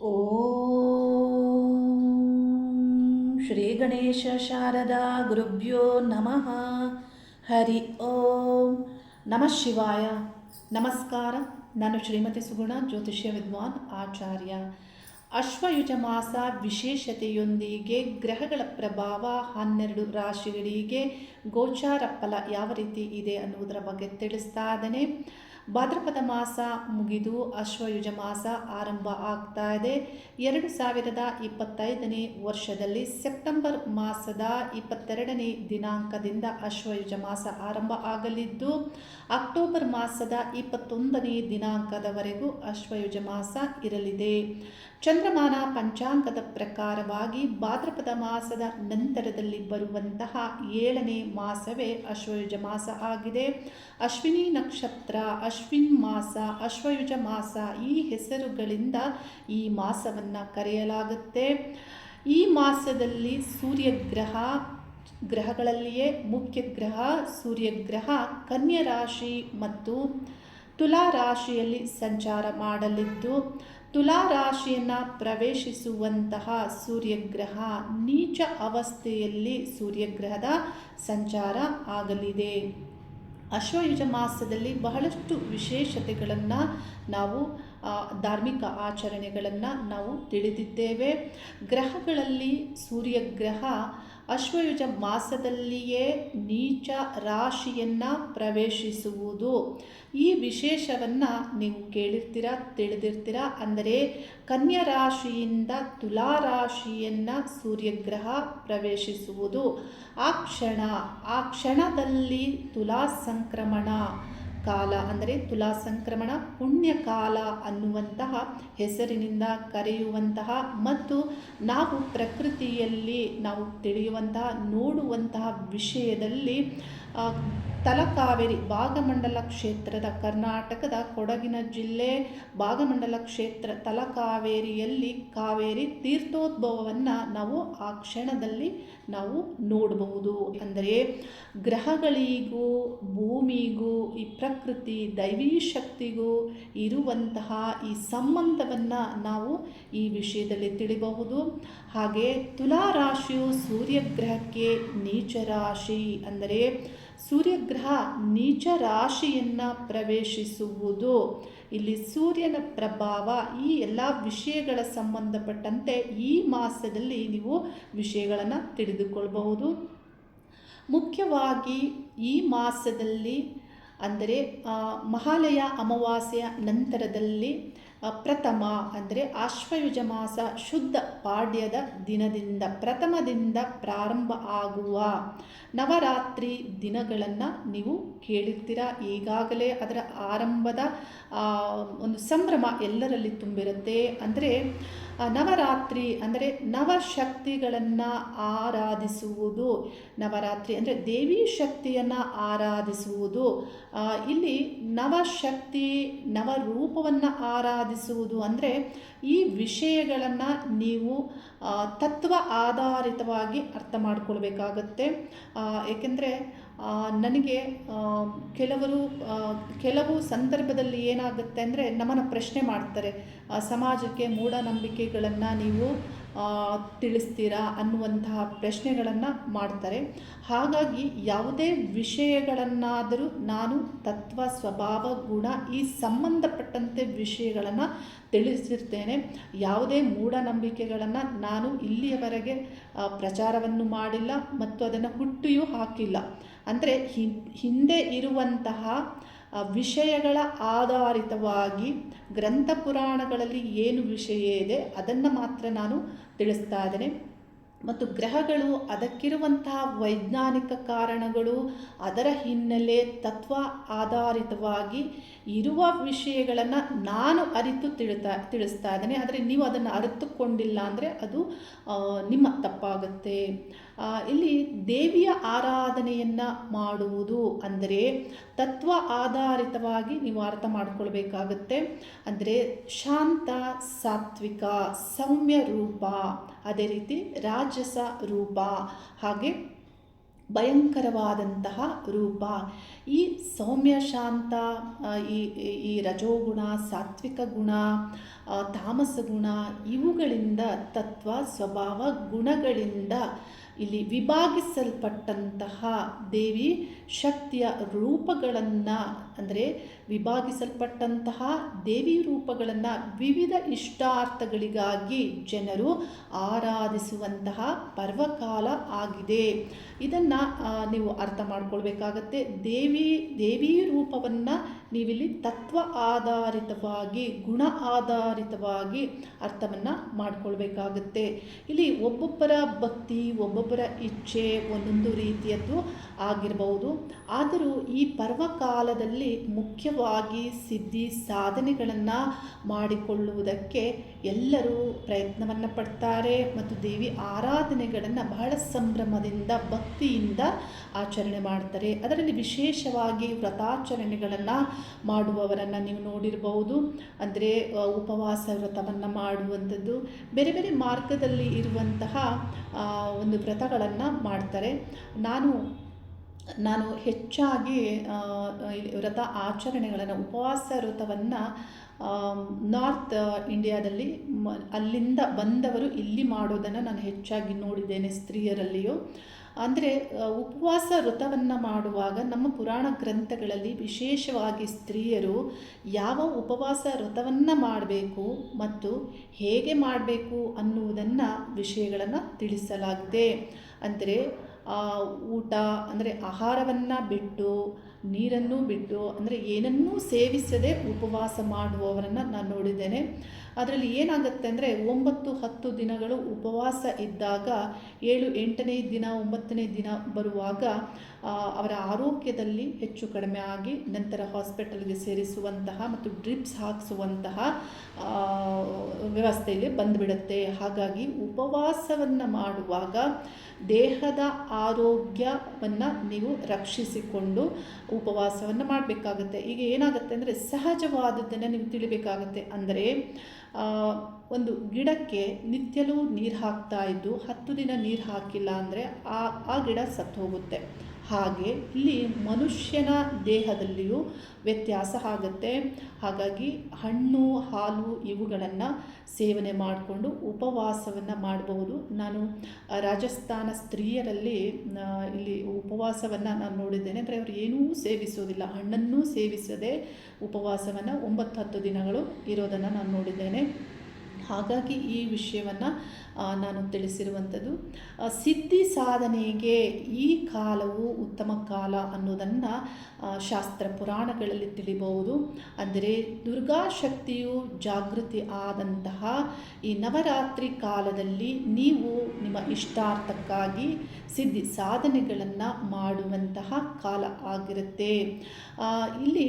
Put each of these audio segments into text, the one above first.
ಓಂ ಶ್ರೀ ಗಣೇಶ ಶಾರದಾ ಗುರುಭ್ಯೋ ನಮಃ ಹರಿ ಓಂ ನಮಃ ಶಿವಾಯ ನಮಸ್ಕಾರ ನಾನು ಶ್ರೀಮತಿ ಸುಗುಣ, ಜ್ಯೋತಿಷ್ಯ ವಿದ್ವಾನ್ ಆಚಾರ್ಯ. ಅಶ್ವಯುಜ ಮಾಸ ವಿಶೇಷತೆಯೊಂದಿಗೆ ಗ್ರಹಗಳ ಪ್ರಭಾವ, ಹನ್ನೆರಡು ರಾಶಿಗಳಿಗೆ ಗೋಚಾರ ಫಲ ಯಾವ ರೀತಿ ಇದೆ ಅನ್ನುವುದರ ಬಗ್ಗೆ ತಿಳಿಸ್ತಾ ಇದ್ದೇನೆ. ಭಾದ್ರಪದ ಮಾಸ ಮುಗಿದು ಅಶ್ವಯುಜ ಮಾಸ ಆರಂಭ ಆಗ್ತಾ ಇದೆ. ಎರಡು ಸಾವಿರದ ಇಪ್ಪತ್ತೈದನೇ ವರ್ಷದಲ್ಲಿ ಸೆಪ್ಟೆಂಬರ್ ಮಾಸದ ಇಪ್ಪತ್ತೆರಡನೇ ದಿನಾಂಕದಿಂದ ಅಶ್ವಯುಜ ಮಾಸ ಆರಂಭ ಆಗಲಿದ್ದು, ಅಕ್ಟೋಬರ್ ಮಾಸದ ಇಪ್ಪತ್ತೊಂದನೇ ದಿನಾಂಕದವರೆಗೂ ಅಶ್ವಯುಜ ಮಾಸ ಇರಲಿದೆ. ಚಂದ್ರಮಾನ ಪಂಚಾಂಗದ ಪ್ರಕಾರವಾಗಿ ಭಾದ್ರಪದ ಮಾಸದ ನಂತರದಲ್ಲಿ ಬರುವಂತಹ ಏಳನೇ ಮಾಸವೇ ಅಶ್ವಯುಜ ಮಾಸ ಆಗಿದೆ. ಅಶ್ವಿನಿ ನಕ್ಷತ್ರ ಅಶ್ವಿನ್ ಮಾಸ, ಅಶ್ವಯುಜ ಮಾಸ ಈ ಹೆಸರುಗಳಿಂದ ಈ ಮಾಸವನ್ನು ಕರೆಯಲಾಗುತ್ತೆ. ಈ ಮಾಸದಲ್ಲಿ ಸೂರ್ಯಗ್ರಹ, ಗ್ರಹಗಳಲ್ಲಿಯೇ ಮುಖ್ಯ ಗ್ರಹ ಸೂರ್ಯಗ್ರಹ, ಕನ್ಯಾ ರಾಶಿ ಮತ್ತು ತುಲಾ ರಾಶಿಯಲ್ಲಿ ಸಂಚಾರ ಮಾಡಲಿದ್ದು, ತುಲಾ ರಾಶಿಯನ್ನು ಪ್ರವೇಶಿಸುವಂತಹ ಸೂರ್ಯಗ್ರಹ ನೀಚ ಅವಸ್ಥೆಯಲ್ಲಿ ಸೂರ್ಯಗ್ರಹದ ಸಂಚಾರ ಆಗಲಿದೆ. ಅಶ್ವಯುಜ ಮಾಸದಲ್ಲಿ ಬಹಳಷ್ಟು ವಿಶೇಷತೆಗಳನ್ನು ನಾವು ಧಾರ್ಮಿಕ ಆಚರಣೆಗಳನ್ನು ನಾವು ತಿಳಿದಿದ್ದೇವೆ. ಗ್ರಹಗಳಲ್ಲಿ ಸೂರ್ಯಗ್ರಹ ಅಶ್ವಯುಜ ಮಾಸದಲ್ಲಿಯೇ ನೀಚ ರಾಶಿಯನ್ನು ಪ್ರವೇಶಿಸುವುದು. ಈ ವಿಶೇಷವನ್ನು ನೀವು ಕೇಳಿರ್ತೀರ, ತಿಳಿದಿರ್ತೀರ? ಅಂದರೆ ಕನ್ಯಾ ರಾಶಿಯಿಂದ ತುಲಾ ರಾಶಿಯನ್ನು ಸೂರ್ಯಗ್ರಹ ಪ್ರವೇಶಿಸುವುದು. ಆ ಕ್ಷಣ, ಆ ಕ್ಷಣದಲ್ಲಿ ತುಲಾ ಸಂಕ್ರಮಣ. ಕಾಲ ಅಂದರೆ ತುಲಾ ಸಂಕ್ರಮಣ ಪುಣ್ಯಕಾಲ ಅನ್ನುವಂತಹ ಹೆಸರಿನಿಂದ ಕರೆಯುವಂತಹ ಮತ್ತು ನಾವು ಪ್ರಕೃತಿಯಲ್ಲಿ ನಾವು ತಿಳಿಯುವಂತಹ, ನೋಡುವಂತಹ ವಿಷಯದಲ್ಲಿ ತಲಕಾವೇರಿ ಭಾಗಮಂಡಲ ಕ್ಷೇತ್ರದ ಕರ್ನಾಟಕದ ಕೊಡಗಿನ ಜಿಲ್ಲೆ ಭಾಗಮಂಡಲ ಕ್ಷೇತ್ರ ತಲಕಾವೇರಿಯಲ್ಲಿ ಕಾವೇರಿ ತೀರ್ಥೋದ್ಭವವನ್ನು ನಾವು ಆ ಕ್ಷಣದಲ್ಲಿ ನಾವು ನೋಡಬಹುದು. ಅಂದರೆ ಗ್ರಹಗಳಿಗೂ ಭೂಮಿಗೂ ಈ ಪ್ರಕೃತಿ ದೈವೀ ಶಕ್ತಿಗೂ ಇರುವಂತಹ ಈ ಸಂಬಂಧವನ್ನು ನಾವು ಈ ವಿಷಯದಲ್ಲಿ ತಿಳಿಬಹುದು. ಹಾಗೆ ತುಲಾ ರಾಶಿಯು ಸೂರ್ಯಗ್ರಹಕ್ಕೆ ನೀಚ ರಾಶಿ ಅಂದರೆ ಸೂರ್ಯಗ್ರಹ ನೀಚ ರಾಶಿಯನ್ನು ಪ್ರವೇಶಿಸುವುದು. ಇಲ್ಲಿ ಸೂರ್ಯನ ಪ್ರಭಾವ ಈ ಎಲ್ಲ ವಿಷಯಗಳ ಸಂಬಂಧಪಟ್ಟಂತೆ ಈ ಮಾಸದಲ್ಲಿ ನೀವು ವಿಷಯಗಳನ್ನು ತಿಳಿದುಕೊಳ್ಬಹುದು. ಮುಖ್ಯವಾಗಿ ಈ ಮಾಸದಲ್ಲಿ ಅಂದರೆ ಮಹಾಲಯ ಅಮಾವಾಸ್ಯೆಯ ನಂತರದಲ್ಲಿ ಪ್ರಥಮ ಅಂದರೆ ಆಶ್ವಯುಜ ಮಾಸ ಶುದ್ಧ ಪಾಡ್ಯದ ದಿನದಿಂದ, ಪ್ರಥಮದಿಂದ ಪ್ರಾರಂಭ ಆಗುವ ನವರಾತ್ರಿ ದಿನಗಳನ್ನು ನೀವು ಕೇಳಿರ್ತೀರ? ಈಗಾಗಲೇ ಅದರ ಆರಂಭದ ಒಂದು ಸಂಭ್ರಮ ಎಲ್ಲರಲ್ಲಿ ತುಂಬಿರುತ್ತೆ. ಅಂದರೆ ನವರಾತ್ರಿ ಅಂದರೆ ನವಶಕ್ತಿಗಳನ್ನು ಆರಾಧಿಸುವುದು. ನವರಾತ್ರಿ ಅಂದರೆ ದೇವಿ ಶಕ್ತಿಯನ್ನು ಆರಾಧಿಸುವುದು. ಇಲ್ಲಿ ನವಶಕ್ತಿ, ನವರೂಪವನ್ನು ಆರಾಧಿಸುವುದು ಅಂದರೆ ಈ ವಿಷಯಗಳನ್ನು ನೀವು ತತ್ವ ಆಧಾರಿತವಾಗಿ ಅರ್ಥ ಮಾಡಿಕೊಳ್ಬೇಕಾಗತ್ತೆ. ಏಕೆಂದರೆ ನನಗೆ ಕೆಲವರು ಕೆಲವು ಸಂದರ್ಭದಲ್ಲಿ ಏನಾಗುತ್ತೆ ಅಂದರೆ ನಮ್ಮನ್ನು ಪ್ರಶ್ನೆ ಮಾಡ್ತಾರೆ. ಸಮಾಜಕ್ಕೆ ಮೂಢನಂಬಿಕೆಗಳನ್ನು ನೀವು ತಿಳಿಸ್ತೀರಾ ಅನ್ನುವಂತಹ ಪ್ರಶ್ನೆಗಳನ್ನು ಮಾಡ್ತಾರೆ. ಹಾಗಾಗಿ ಯಾವುದೇ ವಿಷಯಗಳನ್ನಾದರೂ ನಾನು ತತ್ವ, ಸ್ವಭಾವ, ಗುಣ ಈ ಸಂಬಂಧಪಟ್ಟಂತೆ ವಿಷಯಗಳನ್ನು ತಿಳಿಸಿರ್ತೇನೆ. ಯಾವುದೇ ಮೂಢನಂಬಿಕೆಗಳನ್ನು ನಾನು ಇಲ್ಲಿಯವರೆಗೆ ಪ್ರಚಾರವನ್ನು ಮಾಡಿಲ್ಲ ಮತ್ತು ಅದನ್ನು ಹುಟ್ಟಿಯೂ ಹಾಕಿಲ್ಲ. ಅಂದರೆ ಹಿಂದೆ ಇರುವಂತಹ ವಿಷಯಗಳ ಆಧಾರಿತವಾಗಿ ಗ್ರಂಥ ಪುರಾಣಗಳಲ್ಲಿ ಏನು ವಿಷಯ ಇದೆ ಅದನ್ನು ಮಾತ್ರ ನಾನು ತಿಳಿಸ್ತಾ ಇದ್ದೇನೆ ಮತ್ತು ಗ್ರಹಗಳು ಅದಕ್ಕಿರುವಂತಹ ವೈಜ್ಞಾನಿಕ ಕಾರಣಗಳು ಅದರ ಹಿನ್ನೆಲೆ ತತ್ವ ಆಧಾರಿತವಾಗಿ ಇರುವ ವಿಷಯಗಳನ್ನು ನಾನು ಅರಿತು ತಿಳಿತಾ ತಿಳಿಸ್ತಾ ಇದ್ದೇನೆ. ಆದರೆ ನೀವು ಅದನ್ನು ಅರಿತುಕೊಂಡಿಲ್ಲ ಅಂದರೆ ಅದು ನಿಮ್ಮ ತಪ್ಪಾಗುತ್ತೆ. ಇಲ್ಲಿ ದೇವಿಯ ಆರಾಧನೆಯನ್ನು ಮಾಡುವುದು ಅಂದರೆ ತತ್ವ ಆಧಾರಿತವಾಗಿ ನೀವು ಅರ್ಥ ಮಾಡಿಕೊಳ್ಬೇಕಾಗುತ್ತೆ. ಅಂದರೆ ಶಾಂತ, ಸಾತ್ವಿಕ, ಸೌಮ್ಯ ರೂಪ. ಅದೇ ರೀತಿ ರಾಜಸ ರೂಪ, ಹಾಗೆ ಭಯಂಕರವಾದಂತಹ ರೂಪ. ಈ ಸೌಮ್ಯ ಶಾಂತ ಈ ಈ ರಜೋಗುಣ, ಸಾತ್ವಿಕ ಗುಣ ತಾಮಸ ಗುಣ, ಇವುಗಳಿಂದ ತತ್ವ, ಸ್ವಭಾವ, ಗುಣಗಳಿಂದ ಇಲ್ಲಿ ವಿಭಾಗಿಸಲ್ಪಟ್ಟಂತಹ ದೇವಿ ಶಕ್ತಿಯ ರೂಪಗಳನ್ನು, ಅಂದರೆ ವಿಭಾಗಿಸಲ್ಪಟ್ಟಂತಹ ದೇವಿ ರೂಪಗಳನ್ನು ವಿವಿಧ ಇಷ್ಟಾರ್ಥಗಳಿಗಾಗಿ ಜನರು ಆರಾಧಿಸುವಂತಹ ಪರ್ವಕಾಲ ಆಗಿದೆ. ಇದನ್ನು ನೀವು ಅರ್ಥ ಮಾಡ್ಕೊಳ್ಬೇಕಾಗತ್ತೆ. ದೇವಿ ದೇವಿ ರೂಪವನ್ನು ನೀವಿಲ್ಲಿ ತತ್ವ ಆಧಾರಿತವಾಗಿ, ಗುಣ ಆಧಾರಿತವಾಗಿ ಅರ್ಥವನ್ನು ಮಾಡ್ಕೊಳ್ಬೇಕಾಗತ್ತೆ. ಇಲ್ಲಿ ಒಬ್ಬೊಬ್ಬರ ಭಕ್ತಿ, ಒಬ್ಬೊಬ್ಬರ ಇಚ್ಛೆ ಒಂದೊಂದು ರೀತಿಯದ್ದು ಆಗಿರಬಹುದು ಆದರೂ ಈ ಪರ್ವಕಾಲದಲ್ಲಿ ಮುಖ್ಯವಾಗಿ ಸಿದ್ಧಿ ಸಾಧನೆಗಳನ್ನು ಮಾಡಿಕೊಳ್ಳುವುದಕ್ಕೆ ಎಲ್ಲರೂ ಪ್ರಯತ್ನವನ್ನು ಪಡ್ತಾರೆ ಮತ್ತು ದೇವಿ ಆರಾಧನೆಗಳನ್ನು ಬಹಳ ಸಂಭ್ರಮದಿಂದ, ಭಕ್ತಿಯಿಂದ ಆಚರಣೆ ಮಾಡ್ತಾರೆ. ಅದರಲ್ಲಿ ವಿಶೇಷವಾಗಿ ವ್ರತಾಚರಣೆಗಳನ್ನು ಮಾಡುವವರನ್ನು ನೀವು ನೋಡಿರಬಹುದು ಅಂದರೆ ಉಪವಾಸ ವ್ರತವನ್ನು ಮಾಡುವಂಥದ್ದು. ಬೇರೆ ಬೇರೆ ಮಾರ್ಗದಲ್ಲಿ ಇರುವಂತಹ ಒಂದು ವ್ರತಗಳನ್ನು ಮಾಡ್ತಾರೆ. ನಾನು ನಾನು ಹೆಚ್ಚಾಗಿ ವ್ರತ ಆಚರಣೆಗಳನ್ನು, ಉಪವಾಸ ವ್ರತವನ್ನು ನಾರ್ತ್ ಇಂಡಿಯಾದಲ್ಲಿ ಮ, ಅಲ್ಲಿಂದ ಬಂದವರು ಇಲ್ಲಿ ಮಾಡೋದನ್ನು ನಾನು ಹೆಚ್ಚಾಗಿ ನೋಡಿದ್ದೇನೆ ಸ್ತ್ರೀಯರಲ್ಲಿಯೂ. ಅಂದರೆ ಉಪವಾಸ ವ್ರತವನ್ನು ಮಾಡುವಾಗ ನಮ್ಮ ಪುರಾಣ ಗ್ರಂಥಗಳಲ್ಲಿ ವಿಶೇಷವಾಗಿ ಸ್ತ್ರೀಯರು ಯಾವ ಉಪವಾಸ ವ್ರತವನ್ನು ಮಾಡಬೇಕು ಮತ್ತು ಹೇಗೆ ಮಾಡಬೇಕು ಅನ್ನುವುದನ್ನು ವಿಷಯಗಳನ್ನು ತಿಳಿಸಲಾಗಿದೆ. ಅಂದರೆ ಊಟ ಅಂದರೆ ಆಹಾರವನ್ನು ಬಿಟ್ಟು ನೀರನ್ನು ಬಿಟ್ಟು, ಅಂದರೆ ಏನನ್ನೂ ಸೇವಿಸದೆ ಉಪವಾಸ ಮಾಡುವವರನ್ನು ನಾನು ನೋಡಿದ್ದೇನೆ. ಅದರಲ್ಲಿ ಏನಾಗುತ್ತೆ ಅಂದರೆ ಒಂಬತ್ತು ಹತ್ತು ದಿನಗಳು ಉಪವಾಸ ಇದ್ದಾಗ ಏಳು ಎಂಟನೇ ದಿನ, ಒಂಬತ್ತನೇ ದಿನ ಬರುವಾಗ ಅವರ ಆರೋಗ್ಯದಲ್ಲಿ ಹೆಚ್ಚು ಕಡಿಮೆ ಆಗಿ ನಂತರ ಹಾಸ್ಪಿಟಲ್ಗೆ ಸೇರಿಸುವಂತಹ ಮತ್ತು ಡ್ರಿಪ್ಸ್ ಹಾಕಿಸುವಂತಹ ವ್ಯವಸ್ಥೆಯಲ್ಲಿ ಬಂದುಬಿಡುತ್ತೆ. ಹಾಗಾಗಿ ಉಪವಾಸವನ್ನು ಮಾಡುವಾಗ ದೇಹದ ಆರೋಗ್ಯವನ್ನು ನೀವು ರಕ್ಷಿಸಿಕೊಂಡು ಉಪವಾಸವನ್ನು ಮಾಡಬೇಕಾಗುತ್ತೆ. ಈಗ ಏನಾಗುತ್ತೆ ಅಂದರೆ ಸಹಜವಾದದ್ದನ್ನು ನೀವು ತಿಳಿಬೇಕಾಗತ್ತೆ. ಅಂದರೆ ಒಂದು ಗಿಡಕ್ಕೆ ನಿತ್ಯಲೂ ನೀರು ಹಾಕ್ತಾ ಇದ್ದು ಹತ್ತು ದಿನ ನೀರು ಹಾಕಿಲ್ಲ ಅಂದರೆ ಆ ಆ ಗಿಡ ಸತ್ತು ಹೋಗುತ್ತೆ ಹಾಗೆ ಇಲ್ಲಿ ಮನುಷ್ಯನ ದೇಹದಲ್ಲಿಯೂ ವ್ಯತ್ಯಾಸ ಆಗುತ್ತೆ. ಹಾಗಾಗಿ ಹಣ್ಣು, ಹಾಲು ಇವುಗಳನ್ನು ಸೇವನೆ ಮಾಡಿಕೊಂಡು ಉಪವಾಸವನ್ನು ಮಾಡಬಹುದು. ನಾನು ರಾಜಸ್ಥಾನ ಸ್ತ್ರೀಯರಲ್ಲಿ ಇಲ್ಲಿ ಉಪವಾಸವನ್ನು ನಾನು ನೋಡಿದ್ದೇನೆ. ಅಂದರೆ ಅವರು ಏನೂ ಸೇವಿಸೋದಿಲ್ಲ ಹಣ್ಣನ್ನೂ ಸೇವಿಸದೆ ಉಪವಾಸವನ್ನು ಒಂಬತ್ತು ಹತ್ತು ದಿನಗಳು ಇರೋದನ್ನು ನಾನು ನೋಡಿದ್ದೇನೆ. ಹಾಗಾಗಿ ಈ ವಿಷಯವನ್ನು ನಾನು ತಿಳಿಸಿರುವಂಥದ್ದು. ಸಿದ್ಧಿ ಸಾಧನೆಗೆ ಈ ಕಾಲವು ಉತ್ತಮ ಕಾಲ ಅನ್ನೋದನ್ನು ಶಾಸ್ತ್ರ ಪುರಾಣಗಳಲ್ಲಿ ತಿಳಿಬಹುದು. ಅಂದರೆ ದುರ್ಗಾ ಶಕ್ತಿಯು ಜಾಗೃತಿ ಆದಂತಹ ಈ ನವರಾತ್ರಿ ಕಾಲದಲ್ಲಿ ನೀವು ನಿಮ್ಮ ಇಷ್ಟಾರ್ಥಕ್ಕಾಗಿ ಸಿದ್ಧಿ ಸಾಧನೆಗಳನ್ನು ಮಾಡುವಂತಹ ಕಾಲ ಆಗಿರುತ್ತೆ. ಇಲ್ಲಿ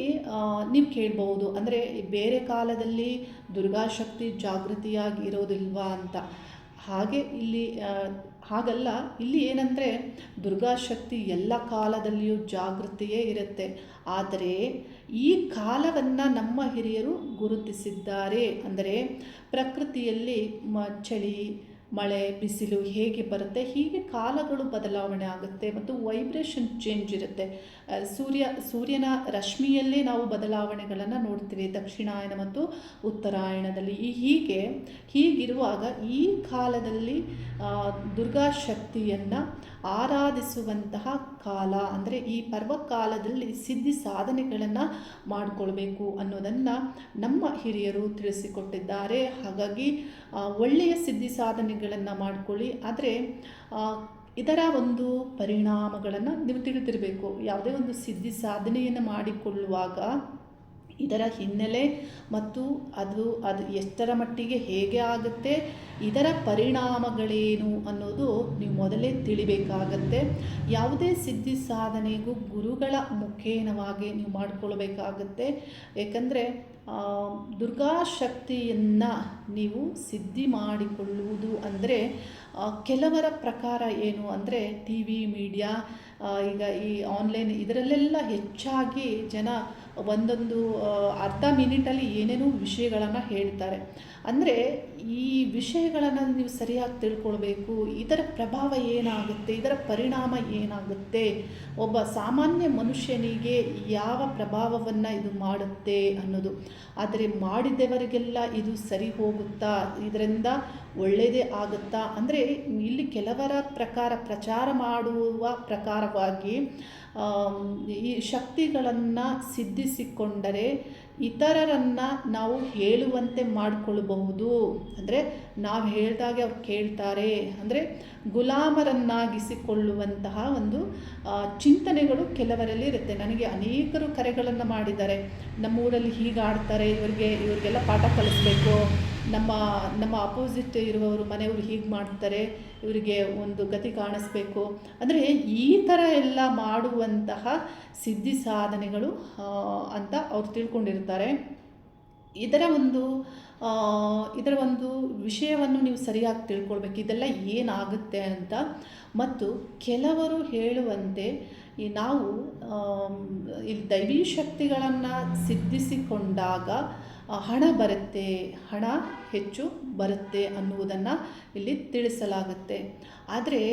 ನೀವು ಕೇಳ್ಬೋದು ಅಂದರೆ ಬೇರೆ ಕಾಲದಲ್ಲಿ ದುರ್ಗಾಶಕ್ತಿ ಜಾಗೃತಿಯಾಗಿ ಇರೋದಿಲ್ವಾ ಅಂತ. ಹಾಗೆ ಇಲ್ಲಿ ಹಾಗಲ್ಲ, ಇಲ್ಲಿ ಏನಂದರೆ ದುರ್ಗಾಶಕ್ತಿ ಎಲ್ಲ ಕಾಲದಲ್ಲಿಯೂ ಜಾಗೃತಿಯೇ ಇರುತ್ತೆ. ಆದರೆ ಈ ಕಾಲವನ್ನು ನಮ್ಮ ಹಿರಿಯರು ಗುರುತಿಸಿದ್ದಾರೆ. ಅಂದರೆ ಪ್ರಕೃತಿಯಲ್ಲಿ ಮ, ಚಳಿ ಮಳೆ, ಬಿಸಿಲು ಹೇಗೆ ಬರುತ್ತೆ, ಹೀಗೆ ಕಾಲಗಳು ಬದಲಾವಣೆ ಆಗುತ್ತೆ ಮತ್ತು ವೈಬ್ರೇಷನ್ ಚೇಂಜ್ ಇರುತ್ತೆ. ಸೂರ್ಯ, ಸೂರ್ಯನ ರಶ್ಮಿಯಲ್ಲೇ ನಾವು ಬದಲಾವಣೆಗಳನ್ನು ನೋಡ್ತೀವಿ, ದಕ್ಷಿಣಾಯನ ಮತ್ತು ಉತ್ತರಾಯಣದಲ್ಲಿ. ಈ ಹೀಗೆ, ಹೀಗಿರುವಾಗ ಈ ಕಾಲದಲ್ಲಿ ದುರ್ಗಾ ಶಕ್ತಿಯನ್ನು ಆರಾಧಿಸುವಂತಹ ಕಾಲ, ಅಂದರೆ ಈ ಪರ್ವಕಾಲದಲ್ಲಿ ಸಿದ್ಧಿ ಸಾಧನೆಗಳನ್ನು ಮಾಡಿಕೊಳ್ಬೇಕು ಅನ್ನೋದನ್ನು ನಮ್ಮ ಹಿರಿಯರು ತಿಳಿಸಿಕೊಟ್ಟಿದ್ದಾರೆ. ಹಾಗಾಗಿ ಒಳ್ಳೆಯ ಸಿದ್ಧಿ ಸಾಧನೆಗಳನ್ನು ಮಾಡಿಕೊಳ್ಳಿ. ಆದರೆ ಇದರ ಒಂದು ಪರಿಣಾಮಗಳನ್ನು ನೀವು ತಿಳಿದಿರಬೇಕು. ಯಾವುದೇ ಒಂದು ಸಿದ್ಧಿ ಸಾಧನೆಯನ್ನು ಮಾಡಿಕೊಳ್ಳುವಾಗ ಇದರ ಹಿನ್ನೆಲೆ ಮತ್ತು ಅದು ಅದು ಎಷ್ಟರ ಮಟ್ಟಿಗೆ ಹೇಗೆ ಆಗುತ್ತೆ, ಇದರ ಪರಿಣಾಮಗಳೇನು ಅನ್ನೋದು ನೀವು ಮೊದಲೇ ತಿಳಿಬೇಕಾಗತ್ತೆ. ಯಾವುದೇ ಸಿದ್ಧಿ ಸಾಧನೆಗೂ ಗುರುಗಳ ಮುಖೇನವಾಗಿ ನೀವು ಮಾಡಿಕೊಳ್ಬೇಕಾಗತ್ತೆ. ಏಕೆಂದರೆ ದುರ್ಗಾ ಶಕ್ತಿಯನ್ನು ನೀವು ಸಿದ್ಧಿ ಮಾಡಿಕೊಳ್ಳುವುದು ಅಂದರೆ ಕೆಲವರ ಪ್ರಕಾರ ಏನು ಅಂದರೆ, ಟಿ ವಿ, ಮೀಡಿಯಾ ಈಗ ಈ ಆನ್ಲೈನ್ ಇದರಲ್ಲೆಲ್ಲ ಹೆಚ್ಚಾಗಿ ಜನ ಒಂದೊಂದು ಅರ್ಧ ಮಿನಿಟಲ್ಲಿ ಏನೇನೋ ವಿಷಯಗಳನ್ನು ಹೇಳ್ತಾರೆ. ಅಂದರೆ ಈ ವಿಷಯಗಳನ್ನು ನೀವು ಸರಿಯಾಗಿ ತಿಳ್ಕೊಳ್ಬೇಕು, ಇದರ ಪ್ರಭಾವ ಏನಾಗುತ್ತೆ, ಇದರ ಪರಿಣಾಮ ಏನಾಗುತ್ತೆ, ಒಬ್ಬ ಸಾಮಾನ್ಯ ಮನುಷ್ಯನಿಗೆ ಯಾವ ಪ್ರಭಾವವನ್ನು ಇದು ಮಾಡುತ್ತೆ ಅನ್ನೋದು. ಆದರೆ ಮಾಡಿದವರಿಗೆಲ್ಲ ಇದು ಸರಿ ಹೋಗುತ್ತಾ, ಇದರಿಂದ ಒಳ್ಳೆಯದೇ ಆಗುತ್ತಾ? ಅಂದರೆ ಇಲ್ಲಿ ಕೆಲವರ ಪ್ರಕಾರ ಪ್ರಚಾರ ಮಾಡುವ ಪ್ರಕಾರವಾಗಿ ಈ ಶಕ್ತಿಗಳನ್ನು ಸಿದ್ಧಿಸಿಕೊಂಡರೆ ಇತರರನ್ನು ನಾವು ಹೇಳುವಂತೆ ಮಾಡಿಕೊಳ್ಬಹುದು. ಅಂದರೆ ನಾವು ಹೇಳಿದಾಗೆ ಅವ್ರು ಕೇಳ್ತಾರೆ. ಅಂದರೆ ಗುಲಾಮರನ್ನಾಗಿಸಿಕೊಳ್ಳುವಂತಹ ಒಂದು ಚಿಂತನೆಗಳು ಕೆಲವರಲ್ಲಿ ಇರುತ್ತೆ. ನನಗೆ ಅನೇಕರು ಕರೆಗಳನ್ನು ಮಾಡಿದ್ದಾರೆ. ನಮ್ಮ ಊರಲ್ಲಿ ಹೀಗೆ ಆಡ್ತಾರೆ ಇವರಿಗೆ, ಇವರಿಗೆಲ್ಲ ಪಾಠ ಕಲಿಸ್ಬೇಕು. ನಮ್ಮ ನಮ್ಮ ಅಪೋಸಿಟ್ ಇರುವವರು ಮನೆಯವರು ಹೀಗೆ ಮಾಡ್ತಾರೆ, ಇವರಿಗೆ ಒಂದು ಗತಿ ಕಾಣಿಸ್ಬೇಕು. ಅಂದರೆ ಈ ಥರ ಎಲ್ಲ ಮಾಡುವಂತಹ ಸಿದ್ಧಿ ಸಾಧನೆಗಳು ಅಂತ ಅವ್ರು ತಿಳ್ಕೊಂಡಿರ್ತಾರೆ. ಇದರ ಒಂದು ಇದರ ಒಂದು ವಿಷಯವನ್ನು ನೀವು ಸರಿಯಾಗಿ ತಿಳ್ಕೊಳ್ಬೇಕು. ಇದೆಲ್ಲ ಏನಾಗುತ್ತೆ ಅಂತ. ಮತ್ತು ಕೆಲವರು ಹೇಳುವಂತೆ ಈ ನಾವು ಇಲ್ಲಿ ದೈವೀ ಶಕ್ತಿಗಳನ್ನು ಸಿದ್ಧಿಸಿಕೊಂಡಾಗ ಹಣ ಬರುತ್ತೆ. ಹಣ ಹೆಚ್ಚು ಬರುತ್ತೆ ಅನ್ನುವುದನ್ನು ಇಲ್ಲಿ ತಿಳಿಸಲಾಗುತ್ತೆ. ಆದರೆ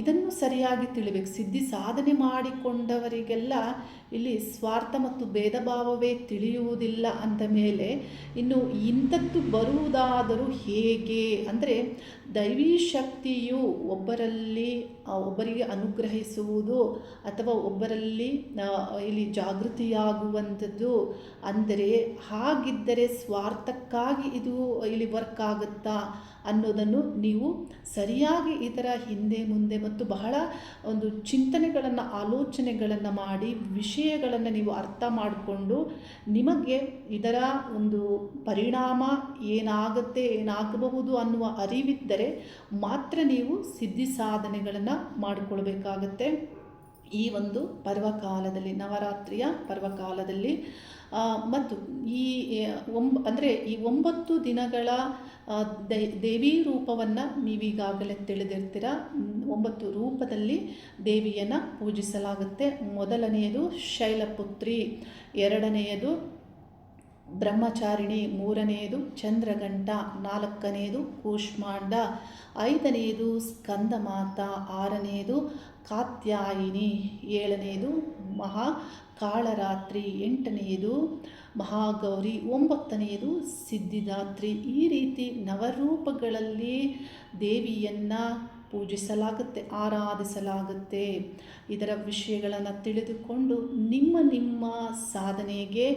ಇದನ್ನು ಸರಿಯಾಗಿ ತಿಳಿಬೇಕು. ಸಿದ್ಧಿ ಸಾಧನೆ ಮಾಡಿಕೊಂಡವರಿಗೆಲ್ಲ ಇಲ್ಲಿ ಸ್ವಾರ್ಥ ಮತ್ತು ಭೇದ ಭಾವವೇ ತಿಳಿಯುವುದಿಲ್ಲ ಅಂದ ಮೇಲೆ ಇನ್ನು ಇಂಥದ್ದು ಬರುವುದಾದರೂ ಹೇಗೆ? ಅಂದರೆ ದೈವೀ ಶಕ್ತಿಯು ಒಬ್ಬರಲ್ಲಿ ಒಬ್ಬರಿಗೆ ಅನುಗ್ರಹಿಸುವುದು ಅಥವಾ ಒಬ್ಬರಲ್ಲಿ ಇಲ್ಲಿ ಜಾಗೃತಿಯಾಗುವಂಥದ್ದು ಅಂದರೆ ಹಾಗಿದ್ದರೆ ಸ್ವಾರ್ಥಕ್ಕಾಗಿ ಇದು ಇಲ್ಲಿ ವರ್ಕ್ ಆಗುತ್ತಾ ಅನ್ನೋದನ್ನು ನೀವು ಸರಿಯಾಗಿ ಇದರ ಹಿಂದೆ ಮುಂದೆ ಮತ್ತು ಬಹಳ ಒಂದು ಚಿಂತನೆಗಳನ್ನು, ಆಲೋಚನೆಗಳನ್ನು ಮಾಡಿ ವಿಷಯಗಳನ್ನು ನೀವು ಅರ್ಥ ಮಾಡಿಕೊಂಡು ನಿಮಗೆ ಇದರ ಒಂದು ಪರಿಣಾಮ ಏನಾಗುತ್ತೆ, ಏನಾಗಬಹುದು ಅನ್ನುವ ಅರಿವಿದ್ದರೆ ಮಾತ್ರ ನೀವು ಸಿದ್ಧಿ ಸಾಧನೆಗಳನ್ನು ಮಾಡಿಕೊಳ್ಬೇಕಾಗತ್ತೆ. ಈ ಒಂದು ಪರ್ವಕಾಲದಲ್ಲಿ, ನವರಾತ್ರಿಯ ಪರ್ವಕಾಲದಲ್ಲಿ ಮತ್ತು ಈ ಒಂಬ, ಅಂದರೆ ಈ ಒಂಬತ್ತು ದಿನಗಳ ದೇವಿ ರೂಪವನ್ನು ನೀವೀಗಾಗಲೇ ತಿಳಿದಿರ್ತೀರ. ಒಂಬತ್ತು ರೂಪದಲ್ಲಿ ದೇವಿಯನ್ನು ಪೂಜಿಸಲಾಗುತ್ತೆ. ಮೊದಲನೆಯದು ಶೈಲಪುತ್ರಿ, ಎರಡನೆಯದು ಬ್ರಹ್ಮಚಾರಿಣಿ, ಮೂರನೆಯದು ಚಂದ್ರಗಂಟ ನಾಲ್ಕನೆಯದು ಕೂಷ್ಮಾಂಡ, ಐದನೆಯದು ಸ್ಕಂದಮಾತ, ಆರನೆಯದು ಕಾತ್ಯಾಯಿನಿ ಏಳನೆಯದು ಮಹಾ ಕಾಳರಾತ್ರಿ ಎಂಟನೆಯದು ಮಹಾಗೌರಿ ಒಂಬತ್ತನೆಯದು ಸಿದ್ಧಿದಾತ್ರಿ. ಈ ರೀತಿ ನವರೂಪಗಳಲ್ಲಿ ದೇವಿಯನ್ನು ಪೂಜಿಸಲಾಗುತ್ತೆ, ಆರಾಧಿಸಲಾಗುತ್ತೆ. ಇದರ ವಿಷಯಗಳನ್ನು ತಿಳಿದುಕೊಂಡು ನಿಮ್ಮ ನಿಮ್ಮ ಸಾಧನೆಗೆ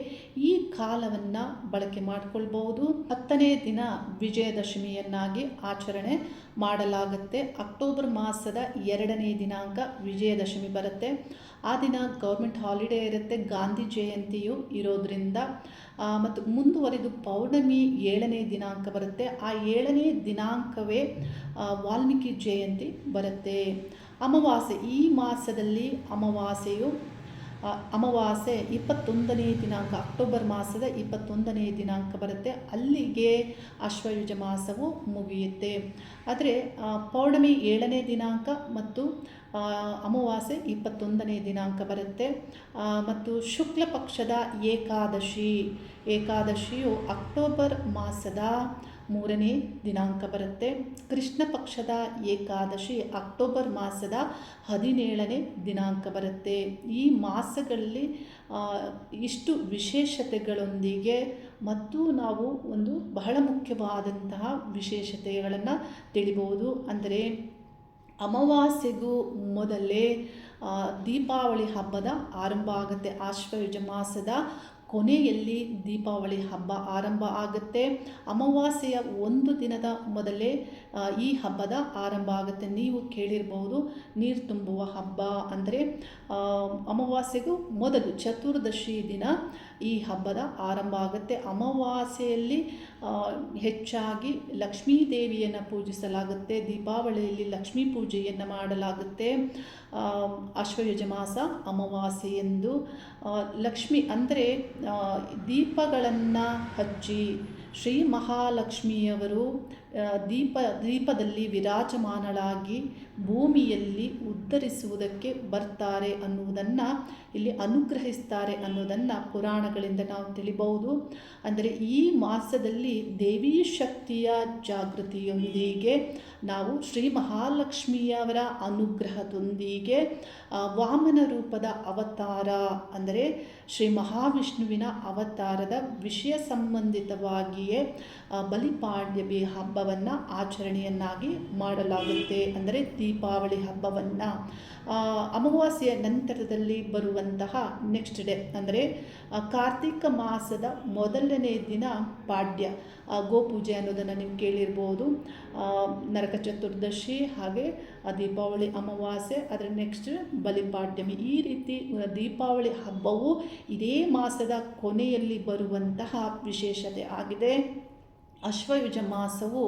ಈ ಕಾಲವನ್ನು ಬಳಕೆ ಮಾಡಿಕೊಳ್ಬಹುದು. ಹತ್ತನೇ ದಿನ ವಿಜಯದಶಮಿಯನ್ನಾಗಿ ಆಚರಣೆ ಮಾಡಲಾಗುತ್ತೆ. ಅಕ್ಟೋಬರ್ ಮಾಸದ ಎರಡನೇ ದಿನಾಂಕ ವಿಜಯದಶಮಿ ಬರುತ್ತೆ. ಆ ದಿನ ಗೌರ್ಮೆಂಟ್ ಹಾಲಿಡೇ ಇರುತ್ತೆ. ಗಾಂಧಿ ಜಯಂತಿಯು ಇರೋದ್ರಿಂದ ಮತ್ತು ಮುಂದುವರಿದು ಪೌರ್ಣಮಿ ಏಳನೇ ದಿನಾಂಕ ಬರುತ್ತೆ. ಆ ಏಳನೇ ದಿನಾಂಕವೇ ವಾಲ್ಮೀಕಿ ಜಯಂತಿ ಬರುತ್ತೆ. ಅಮಾವಾಸ್ಯೆ, ಈ ಮಾಸದಲ್ಲಿ ಅಮಾವಾಸ್ಯೆಯು ಅಮಾವಾಸ್ಯೆ ಇಪ್ಪತ್ತೊಂದನೇ ದಿನಾಂಕ, ಅಕ್ಟೋಬರ್ ಮಾಸದ ಇಪ್ಪತ್ತೊಂದನೇ ದಿನಾಂಕ ಬರುತ್ತೆ. ಅಲ್ಲಿಗೆ ಅಶ್ವಯುಜ ಮಾಸವು ಮುಗಿಯುತ್ತೆ. ಆದರೆ ಪೌರ್ಣಮಿ ಏಳನೇ ದಿನಾಂಕ ಮತ್ತು ಅಮಾವಾಸೆ ಇಪ್ಪತ್ತೊಂದನೇ ದಿನಾಂಕ ಬರುತ್ತೆ. ಮತ್ತು ಶುಕ್ಲ ಪಕ್ಷದ ಏಕಾದಶಿ, ಏಕಾದಶಿಯು ಅಕ್ಟೋಬರ್ ಮಾಸದ ಮೂರನೇ ದಿನಾಂಕ ಬರುತ್ತೆ. ಕೃಷ್ಣ ಪಕ್ಷದ ಏಕಾದಶಿ ಅಕ್ಟೋಬರ್ ಮಾಸದ ಹದಿನೇಳನೇ ದಿನಾಂಕ ಬರುತ್ತೆ. ಈ ಮಾಸಗಳಲ್ಲಿ ಇಷ್ಟು ವಿಶೇಷತೆಗಳೊಂದಿಗೆ ಮತ್ತು ನಾವು ಒಂದು ಬಹಳ ಮುಖ್ಯವಾದಂತಹ ವಿಶೇಷತೆಗಳನ್ನು ತಿಳಿಬಹುದು ಅಂದರೆ ಅಮಾವಾಸ್ಯೆಗೂ ಮೊದಲೇ ದೀಪಾವಳಿ ಹಬ್ಬದ ಆರಂಭ ಆಗುತ್ತೆ. ಆಶ್ವಯುಜ ಮಾಸದ ಕೊನೆಯಲ್ಲಿ ದೀಪಾವಳಿ ಹಬ್ಬ ಆರಂಭ ಆಗುತ್ತೆ. ಅಮಾವಾಸ್ಯೆಯ ಒಂದು ದಿನದ ಮೊದಲೇ ಈ ಹಬ್ಬದ ಆರಂಭ ಆಗುತ್ತೆ. ನೀವು ಕೇಳಿರಬಹುದು ನೀರು ತುಂಬುವ ಹಬ್ಬ ಅಂದರೆ ಅಮಾವಾಸ್ಯೆಗೂ ಮೊದಲು ಚತುರ್ದಶಿ ದಿನ ಈ ಹಬ್ಬದ ಆರಂಭ ಆಗುತ್ತೆ. ಅಮಾವಾಸ್ಯೆಯಲ್ಲಿ ಹೆಚ್ಚಾಗಿ ಲಕ್ಷ್ಮೀ ದೇವಿಯನ್ನು ಪೂಜಿಸಲಾಗುತ್ತೆ. ದೀಪಾವಳಿಯಲ್ಲಿ ಲಕ್ಷ್ಮೀ ಪೂಜೆಯನ್ನು ಮಾಡಲಾಗುತ್ತೆ. ಅಶ್ವಯುಜ ಆಶ್ವಯುಜ ಮಾಸ ಅಮಾವಾಸ್ಯೆಯಂದು. ಆ, ಲಕ್ಷ್ಮಿ ಅಂದರೆ ದೀಪಗಳನ್ನು ಹಚ್ಚಿ ಶ್ರೀ ಮಹಾಲಕ್ಷ್ಮಿಯವರು ದೀಪ ದೀಪದಲ್ಲಿ ವಿರಾಜಮಾನಳಾಗಿ ಭೂಮಿಯಲ್ಲಿ ಉದ್ಧರಿಸುವುದಕ್ಕೆ ಬರ್ತಾರೆ ಅನ್ನುವುದನ್ನು ಇಲ್ಲಿ ಅನುಗ್ರಹಿಸ್ತಾರೆ ಅನ್ನೋದನ್ನು ಪುರಾಣಗಳಿಂದ ನಾವು ತಿಳಿಬಹುದು. ಅಂದರೆ ಈ ಮಾಸದಲ್ಲಿ ದೇವಿ ಶಕ್ತಿಯ ಜಾಗೃತಿಯೊಂದಿಗೆ ನಾವು ಶ್ರೀ ಮಹಾಲಕ್ಷ್ಮಿಯವರ ಅನುಗ್ರಹದೊಂದಿಗೆ ವಾಮನ ರೂಪದ ಅವತಾರ, ಅಂದರೆ ಶ್ರೀ ಮಹಾವಿಷ್ಣುವಿನ ಅವತಾರದ ವಿಷಯ ಸಂಬಂಧಿತವಾಗಿಯೇ ಬಲಿಪಾಂಡ್ಯ ಹಬ್ಬವನ್ನು ಆಚರಣೆಯನ್ನಾಗಿ ಮಾಡಲಾಗುತ್ತೆ. ಅಂದರೆ ದೀಪಾವಳಿ ಹಬ್ಬವನ್ನು ಅಮಾವಾಸ್ಯೆಯ ನಂತರದಲ್ಲಿ ಬರುವಂತಹ ನೆಕ್ಸ್ಟ್ ಡೇ ಅಂದರೆ ಕಾರ್ತಿಕ ಮಾಸದ ಮೊದಲನೇ ದಿನ ಪಾಡ್ಯ ಗೋಪೂಜೆ ಅನ್ನೋದನ್ನು ನೀವು ಕೇಳಿರ್ಬೋದು. ನರಕ ಚತುರ್ದಶಿ ಹಾಗೆ ದೀಪಾವಳಿ ಅಮಾವಾಸ್ಯೆ, ಅದರ ನೆಕ್ಸ್ಟ್ ಬಲಿಪಾಡ್ಯಮಿ ಈ ರೀತಿ ದೀಪಾವಳಿ ಹಬ್ಬವು ಇದೇ ಮಾಸದ ಕೊನೆಯಲ್ಲಿ ಬರುವಂತಹ ವಿಶೇಷತೆ ಆಗಿದೆ. ಅಶ್ವಯುಜ ಮಾಸವು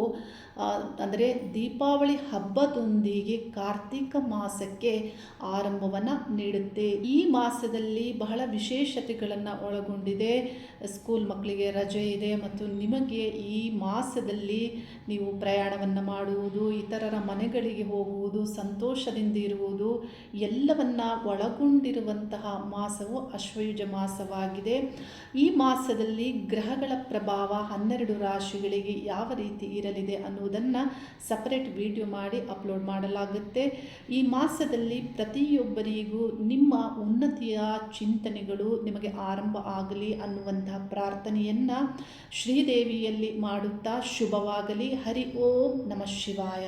ಅಂದರೆ ದೀಪಾವಳಿ ಹಬ್ಬದೊಂದಿಗೆ ಕಾರ್ತಿಕ ಮಾಸಕ್ಕೆ ಆರಂಭವನ್ನು ನೀಡುತ್ತೆ. ಈ ಮಾಸದಲ್ಲಿ ಬಹಳ ವಿಶೇಷತೆಗಳನ್ನು ಒಳಗೊಂಡಿದೆ. ಸ್ಕೂಲ್ ಮಕ್ಕಳಿಗೆ ರಜೆ ಇದೆ ಮತ್ತು ನಿಮಗೆ ಈ ಮಾಸದಲ್ಲಿ ನೀವು ಪ್ರಯಾಣವನ್ನು ಮಾಡುವುದು, ಇತರರ ಮನೆಗಳಿಗೆ ಹೋಗುವುದು, ಸಂತೋಷದಿಂದ ಇರುವುದು, ಎಲ್ಲವನ್ನ ಒಳಗೊಂಡಿರುವಂತಹ ಮಾಸವು ಅಶ್ವಯುಜ ಮಾಸವಾಗಿದೆ. ಈ ಮಾಸದಲ್ಲಿ ಗ್ರಹಗಳ ಪ್ರಭಾವ ಹನ್ನೆರಡು ರಾಶಿಗಳಿಗೆ ಯಾವ ರೀತಿ ಇರಲಿದೆ ಅನ್ನುವುದನ್ನು ಸಪರೇಟ್ ವಿಡಿಯೋ ಮಾಡಿ ಅಪ್ಲೋಡ್ ಮಾಡಲಾಗುತ್ತೆ. ಈ ಮಾಸದಲ್ಲಿ ಪ್ರತಿಯೊಬ್ಬರಿಗೂ ನಿಮ್ಮ ಉನ್ನತಿಯ ಚಿಂತನೆಗಳು ನಿಮಗೆ ಆರಂಭ ಆಗಲಿ ಅನ್ನುವಂತಹ ಪ್ರಾರ್ಥನೆಯನ್ನು ಶ್ರೀದೇವಿಯಲ್ಲಿ ಮಾಡುತ್ತಾ ಶುಭವಾಗಲಿ. ಹರಿ ಓಂ ನಮಃ ಶಿವಾಯ.